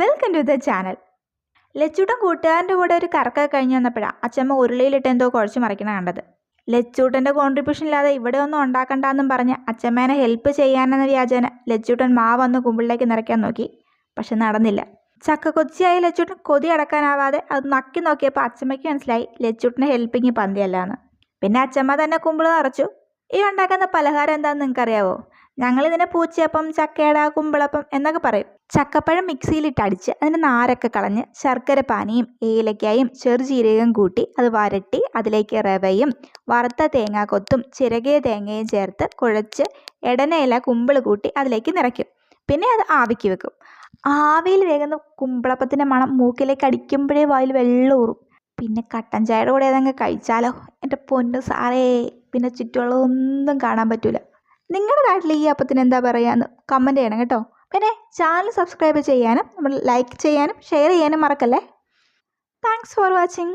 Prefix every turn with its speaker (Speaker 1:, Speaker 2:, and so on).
Speaker 1: Welcome to the channel Lachoottan കൂട്ടുകാരന്റെ കൂടെ ഒരു കറക്കൊക്കെ കഴിഞ്ഞ് വന്നപ്പോഴാണ് അച്ഛമ്മ ഉരുളിയിലിട്ട് എന്തോ കുഴച്ച് മറിക്കണ കണ്ടത്. ലച്ചൂട്ടന്റെ കോൺട്രിബ്യൂഷൻ ഇല്ലാതെ ഇവിടെ ഒന്നും ഉണ്ടാക്കണ്ടെന്നും പറഞ്ഞ് അച്ഛമ്മേനെ ഹെൽപ്പ് ചെയ്യാനെന്ന വ്യാജേന ലച്ചൂട്ടൻ മാവന്ന് കുമ്പിളിലേക്ക് നിറയ്ക്കാൻ നോക്കി. പക്ഷെ നടന്നില്ല. ചക്ക കൊച്ചിയായ ലച്ചൂട്ടൻ കൊതി അടക്കാനാവാതെ അത് നക്കി നോക്കിയപ്പോൾ അച്ഛമ്മയ്ക്ക് മനസ്സിലായി ലച്ചൂട്ടന് ഹെൽപ്പിങ് പന്തിയല്ലാന്ന്. പിന്നെ അച്ഛമ്മ തന്നെ കുമ്പിൾ നിറച്ചു. ഈ ഉണ്ടാക്കുന്ന പലഹാരം എന്താണെന്ന് നിങ്ങൾക്കറിയാവോ? ഞങ്ങളിതിനെ പൂച്ചയപ്പം ചക്കയട കുമ്പിളപ്പം എന്നൊക്കെ പറയും. ചക്കപ്പഴം മിക്സിയിലിട്ട് അടിച്ച് അതിന് നാരൊക്കെ കളഞ്ഞ് ശർക്കര പാനിയും ഏലക്കായും ചെറുജീരകം കൂട്ടി അത് വരട്ടി അതിലേക്ക് റവയും വറുത്ത തേങ്ങാക്കൊത്തും ചിരകിയ തേങ്ങയും ചേർത്ത് കുഴച്ച് ഇടനയില കുമ്പിൾ കൂട്ടി അതിലേക്ക് നിറയ്ക്കും. പിന്നെ അത് ആവിക്ക് വെക്കും. ആവിയിൽ വേകുന്ന കുമ്പിളപ്പത്തിന്റെ മണം മൂക്കിലേക്ക് അടിക്കുമ്പോഴേ വായിൽ വെള്ളം ഊറും. പിന്നെ കട്ടൻ ചായയുടെ കൂടെ അതങ്ങ് കഴിച്ചാലോ? എന്റെ പൊന്നു സാറേ പിന്നെ ചുറ്റുമുള്ളതൊന്നും കാണാൻ പറ്റൂല. നിങ്ങളുടെ നാട്ടിൽ ഈ അപ്പത്തിന് എന്താ പറയാന്ന് കമന്റ് ചെയ്യണം കേട്ടോ. പിന്നെ ചാനൽ സബ്സ്ക്രൈബ് ചെയ്യാനും നമ്മൾ ലൈക്ക് ചെയ്യാനും ഷെയർ ചെയ്യാനും മറക്കല്ലേ. Thanks for watching